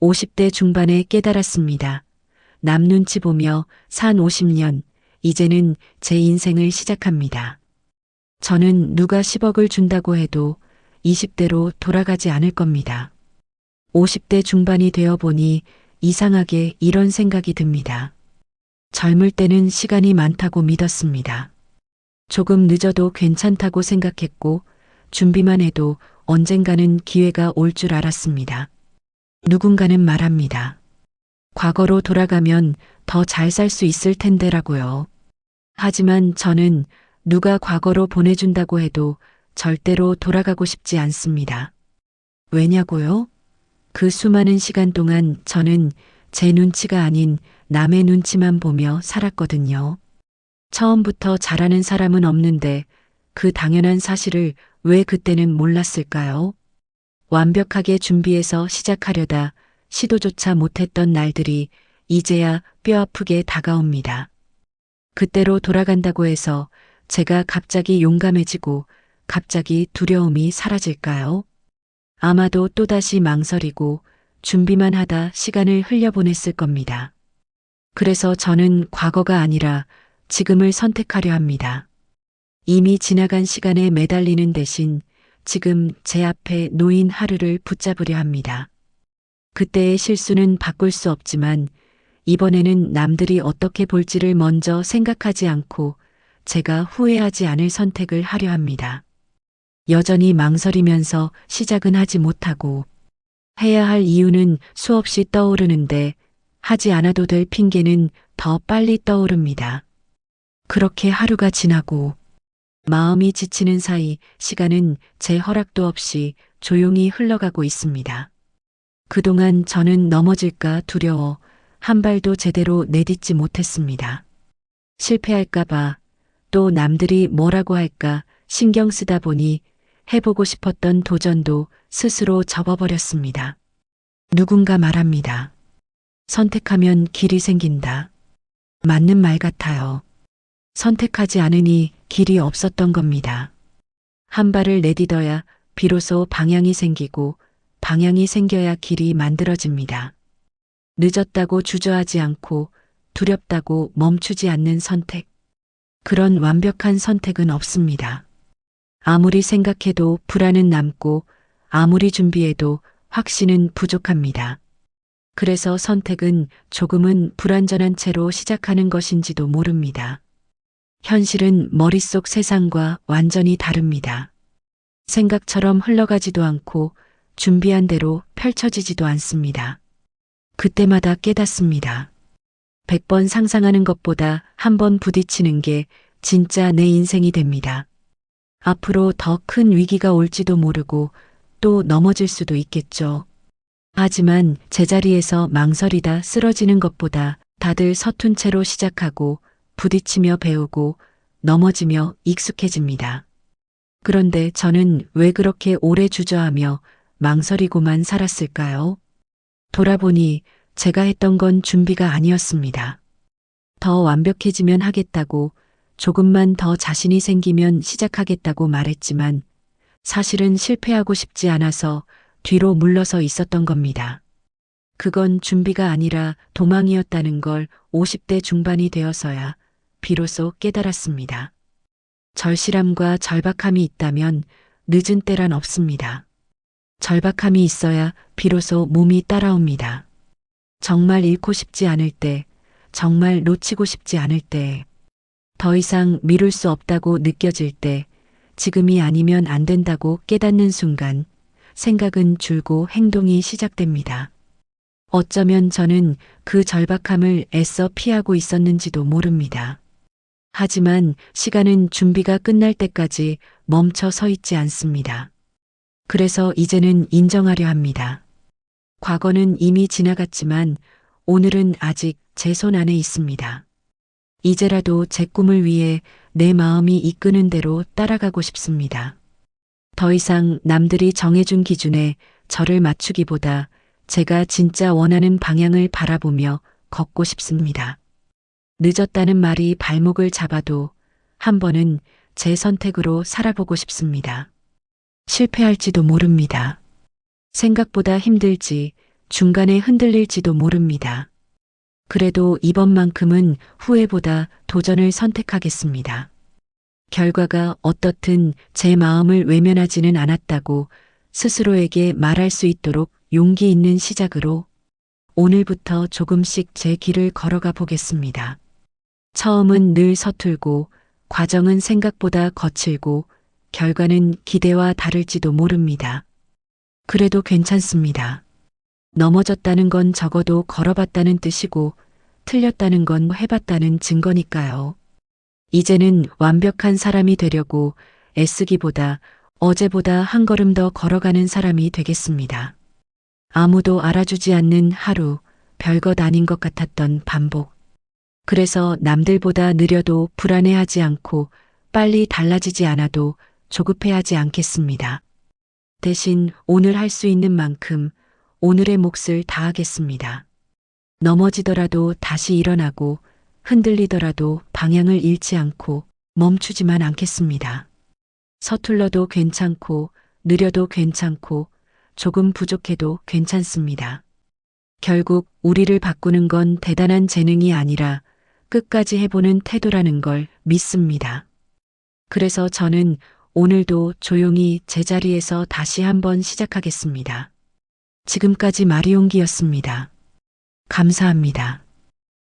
50대 중반에 깨달았습니다. 남 눈치 보며 산 50년, 이제는 제 인생을 시작합니다. 저는 누가 10억을 준다고 해도 20대로 돌아가지 않을 겁니다. 50대 중반이 되어 보니 이상하게 이런 생각이 듭니다. 젊을 때는 시간이 많다고 믿었습니다. 조금 늦어도 괜찮다고 생각했고 준비만 해도 언젠가는 기회가 올 줄 알았습니다. 누군가는 말합니다. 과거로 돌아가면 더 잘 살 수 있을 텐데라고요. 하지만 저는 누가 과거로 보내준다고 해도 절대로 돌아가고 싶지 않습니다. 왜냐고요? 그 수많은 시간 동안 저는 제 눈치가 아닌 남의 눈치만 보며 살았거든요. 처음부터 잘하는 사람은 없는데 그 당연한 사실을 왜 그때는 몰랐을까요? 완벽하게 준비해서 시작하려다 시도조차 못했던 날들이 이제야 뼈아프게 다가옵니다. 그때로 돌아간다고 해서 제가 갑자기 용감해지고 갑자기 두려움이 사라질까요? 아마도 또다시 망설이고 준비만 하다 시간을 흘려보냈을 겁니다. 그래서 저는 과거가 아니라 지금을 선택하려 합니다. 이미 지나간 시간에 매달리는 대신 지금 제 앞에 놓인 하루를 붙잡으려 합니다. 그때의 실수는 바꿀 수 없지만 이번에는 남들이 어떻게 볼지를 먼저 생각하지 않고 제가 후회하지 않을 선택을 하려 합니다. 여전히 망설이면서 시작은 하지 못하고 해야 할 이유는 수없이 떠오르는데 하지 않아도 될 핑계는 더 빨리 떠오릅니다. 그렇게 하루가 지나고 마음이 지치는 사이 시간은 제 허락도 없이 조용히 흘러가고 있습니다. 그동안 저는 넘어질까 두려워 한 발도 제대로 내딛지 못했습니다. 실패할까봐 또 남들이 뭐라고 할까 신경 쓰다 보니 해보고 싶었던 도전도 스스로 접어버렸습니다. 누군가 말합니다. 선택하면 길이 생긴다. 맞는 말 같아요. 선택하지 않으니 길이 없었던 겁니다. 한 발을 내딛어야 비로소 방향이 생기고 방향이 생겨야 길이 만들어집니다. 늦었다고 주저하지 않고 두렵다고 멈추지 않는 선택. 그런 완벽한 선택은 없습니다. 아무리 생각해도 불안은 남고 아무리 준비해도 확신은 부족합니다. 그래서 선택은 조금은 불완전한 채로 시작하는 것인지도 모릅니다. 현실은 머릿속 세상과 완전히 다릅니다. 생각처럼 흘러가지도 않고 준비한 대로 펼쳐지지도 않습니다. 그때마다 깨닫습니다. 100번 상상하는 것보다 한 번 부딪히는 게 진짜 내 인생이 됩니다. 앞으로 더 큰 위기가 올지도 모르고 또 넘어질 수도 있겠죠. 하지만 제자리에서 망설이다 쓰러지는 것보다 다들 서툰 채로 시작하고 부딪히며 배우고 넘어지며 익숙해집니다. 그런데 저는 왜 그렇게 오래 주저하며 망설이고만 살았을까요? 돌아보니 제가 했던 건 준비가 아니었습니다. 더 완벽해지면 하겠다고 조금만 더 자신이 생기면 시작하겠다고 말했지만 사실은 실패하고 싶지 않아서 뒤로 물러서 있었던 겁니다. 그건 준비가 아니라 도망이었다는 걸 50대 중반이 되어서야 비로소 깨달았습니다. 절실함과 절박함이 있다면 늦은 때란 없습니다. 절박함이 있어야 비로소 몸이 따라옵니다. 정말 잃고 싶지 않을 때, 정말 놓치고 싶지 않을 때, 더 이상 미룰 수 없다고 느껴질 때, 지금이 아니면 안 된다고 깨닫는 순간, 생각은 줄고 행동이 시작됩니다. 어쩌면 저는 그 절박함을 애써 피하고 있었는지도 모릅니다. 하지만 시간은 준비가 끝날 때까지 멈춰 서 있지 않습니다. 그래서 이제는 인정하려 합니다. 과거는 이미 지나갔지만 오늘은 아직 제 손 안에 있습니다. 이제라도 제 꿈을 위해 내 마음이 이끄는 대로 따라가고 싶습니다. 더 이상 남들이 정해준 기준에 저를 맞추기보다 제가 진짜 원하는 방향을 바라보며 걷고 싶습니다. 늦었다는 말이 발목을 잡아도 한 번은 제 선택으로 살아보고 싶습니다. 실패할지도 모릅니다. 생각보다 힘들지 중간에 흔들릴지도 모릅니다. 그래도 이번만큼은 후회보다 도전을 선택하겠습니다. 결과가 어떻든 제 마음을 외면하지는 않았다고 스스로에게 말할 수 있도록 용기 있는 시작으로 오늘부터 조금씩 제 길을 걸어가 보겠습니다. 처음은 늘 서툴고 과정은 생각보다 거칠고 결과는 기대와 다를지도 모릅니다. 그래도 괜찮습니다. 넘어졌다는 건 적어도 걸어봤다는 뜻이고 틀렸다는 건 해봤다는 증거니까요. 이제는 완벽한 사람이 되려고 애쓰기보다 어제보다 한 걸음 더 걸어가는 사람이 되겠습니다. 아무도 알아주지 않는 하루, 별것 아닌 것 같았던 반복. 그래서 남들보다 느려도 불안해하지 않고 빨리 달라지지 않아도 조급해하지 않겠습니다. 대신 오늘 할 수 있는 만큼 오늘의 몫을 다하겠습니다. 넘어지더라도 다시 일어나고 흔들리더라도 방향을 잃지 않고 멈추지만 않겠습니다. 서툴러도 괜찮고 느려도 괜찮고 조금 부족해도 괜찮습니다. 결국 우리를 바꾸는 건 대단한 재능이 아니라 끝까지 해보는 태도라는 걸 믿습니다. 그래서 저는 오늘도 조용히 제자리에서 다시 한번 시작하겠습니다. 지금까지 마리옹기였습니다. 감사합니다.